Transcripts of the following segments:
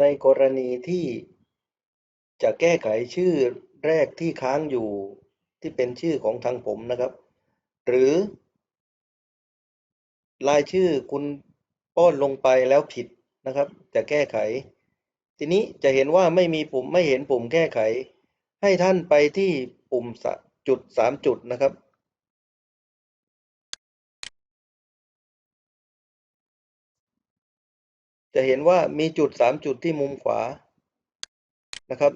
ในกรณีที่จะแก้ไขชื่อแรกที่ค้างอยู่ที่เป็นชื่อของทางผมนะครับ หรือรายชื่อคุณป้อนลงไปแล้วผิดนะครับ จะแก้ไข ทีนี้จะเห็นว่าไม่มีปุ่มไม่เห็นปุ่มแก้ไข ให้ท่านไปที่ปุ่มจุดสามจุดนะครับ จะเห็นว่ามีจุดสามจุดที่มุมขวานะครับ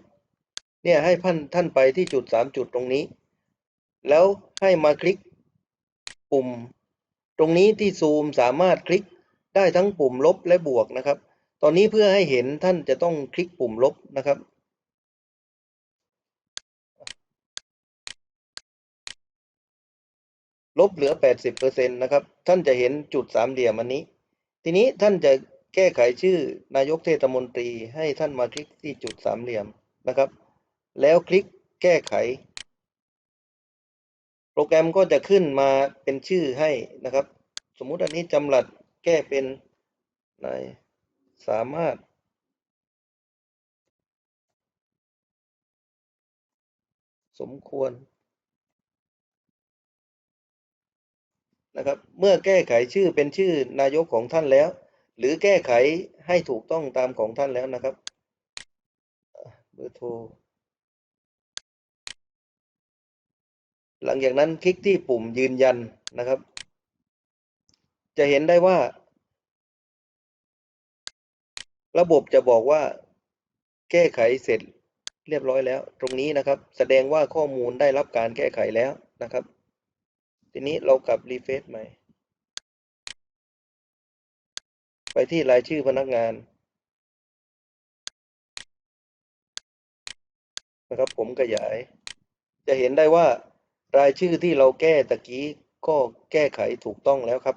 เนี่ยให้ท่านท่านไปที่จุดสามจุดตรงนี้ แล้วให้มาคลิกปุ่ม ตรงนี้ที่ซูมสามารถคลิกได้ทั้งปุ่มลบและบวกนะครับ ตอนนี้เพื่อให้เห็นท่านจะต้องคลิกปุ่มลบนะครับลบเหลือ 80%นะครับ ท่านจะเห็นจุดสามเหลี่ยมอันนี้ ทีนี้ท่านจะ แก้ไขชื่อนายกเทศมนตรีให้ท่านมาคลิกที่จุดสามเหลี่ยมนะครับ แล้วคลิกแก้ไข โปรแกรมก็จะขึ้นมาเป็นชื่อให้นะครับ สมมุติอันนี้จำหลัดแก้เป็นนายสามารถ สมควรนะครับ เมื่อแก้ไขชื่อเป็นชื่อนายกของท่านแล้ว หรือแก้ไขให้ถูกต้องตามของท่านแล้วนะครับเบอร์โทรหลังจากนั้นคลิกที่ปุ่มยืนยันนะครับ จะเห็นได้ว่า ระบบจะบอกว่า แก้ไขเสร็จเรียบร้อยแล้ว ตรงนี้นะครับ แสดงว่าข้อมูลได้รับการแก้ไขแล้วนะครับ ทีนี้เรากลับรีเฟซใหม่ ไปที่รายชื่อพนักงานนะครับผมขยาย จะเห็นได้ว่ารายชื่อที่เราแก้ตะกี้ก็แก้ไขถูกต้องแล้วครับ